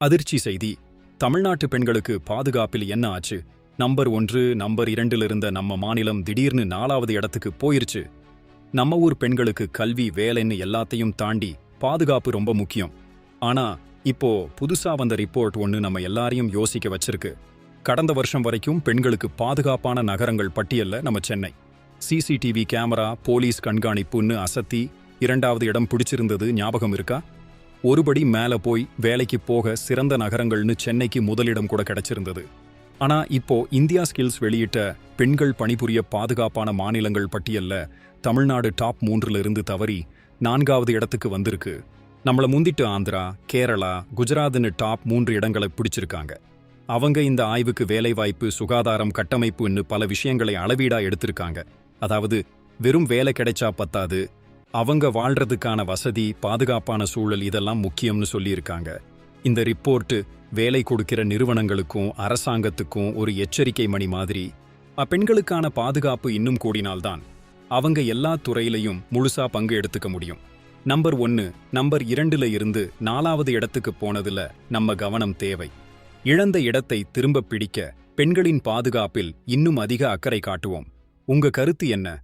அதிர்ச்சி செய்தி. தமிழ்நாட்டு பெண்களுக்கு பாதுகாப்பில் என்ன ஆச்சு? நம்பர் ஒன்று நம்பர் இரண்டில் இருந்த நம்ம மாநிலம் திடீர்னு நாலாவது இடத்துக்கு போயிருச்சு. நம்ம ஊர் பெண்களுக்கு கல்வி வேலைன்னு எல்லாத்தையும் தாண்டி பாதுகாப்பு ரொம்ப முக்கியம். ஆனா இப்போ புதுசா வந்த ரிப்போர்ட் ஒன்னு நம்ம எல்லாரையும் யோசிக்க வச்சிருக்கு. கடந்த வருஷம் வரைக்கும் பெண்களுக்கு பாதுகாப்பான நகரங்கள் பட்டியல்ல நம்ம சென்னை. சிசிடிவி கேமரா போலீஸ் கண்காணிப்புன்னு அசத்தி இரண்டாவது இடம் பிடிச்சிருந்தது ஞாபகம் இருக்கா? ஒருபடி மேல போய் வேலைக்கு போக சிறந்த நகரங்கள்னு சென்னைக்கு முதலிடம் கூட கிடைச்சிருந்தது. ஆனா இப்போ இந்தியா ஸ்கில்ஸ் வெளியிட்ட பெண்கள் பணிபுரிய பாதுகாப்பான மாநிலங்கள் பட்டியல்ல தமிழ்நாடு டாப் மூன்றுல இருந்து தவறி நான்காவது இடத்துக்கு வந்திருக்கு. நம்மள முந்திட்டு ஆந்திரா கேரளா குஜராத்னு டாப் மூன்று இடங்களை பிடிச்சிருக்காங்க. அவங்க இந்த ஆய்வுக்கு வேலைவாய்ப்பு சுகாதாரம் கட்டமைப்புன்னு பல விஷயங்களை அளவீடா எடுத்திருக்காங்க. அதாவது வெறும் வேலை கிடைச்சா பத்தாது அவங்க வாழ்றதுக்கான வசதி பாதுகாப்பான சூழல் இதெல்லாம் முக்கியம்னு சொல்லியிருக்காங்க. இந்த ரிப்போர்ட் வேலை கொடுக்கிற நிறுவனங்களுக்கும் அரசாங்கத்துக்கும் ஒரு எச்சரிக்கை மணி மாதிரி. அப்பெண்களுக்கான பாதுகாப்பு இன்னும் கூடினால்தான் அவங்க எல்லா துறையிலையும் முழுசா பங்கு எடுத்துக்க முடியும். நம்பர் ஒன்னு நம்பர் இரண்டுல இருந்து நாலாவது இடத்துக்கு போனதுல நம்ம கவனம் தேவை. இழந்த இடத்தை திரும்பப் பிடிக்க பெண்களின் பாதுகாப்பில் இன்னும் அதிக அக்கறை காட்டுவோம். உங்க கருத்து என்ன?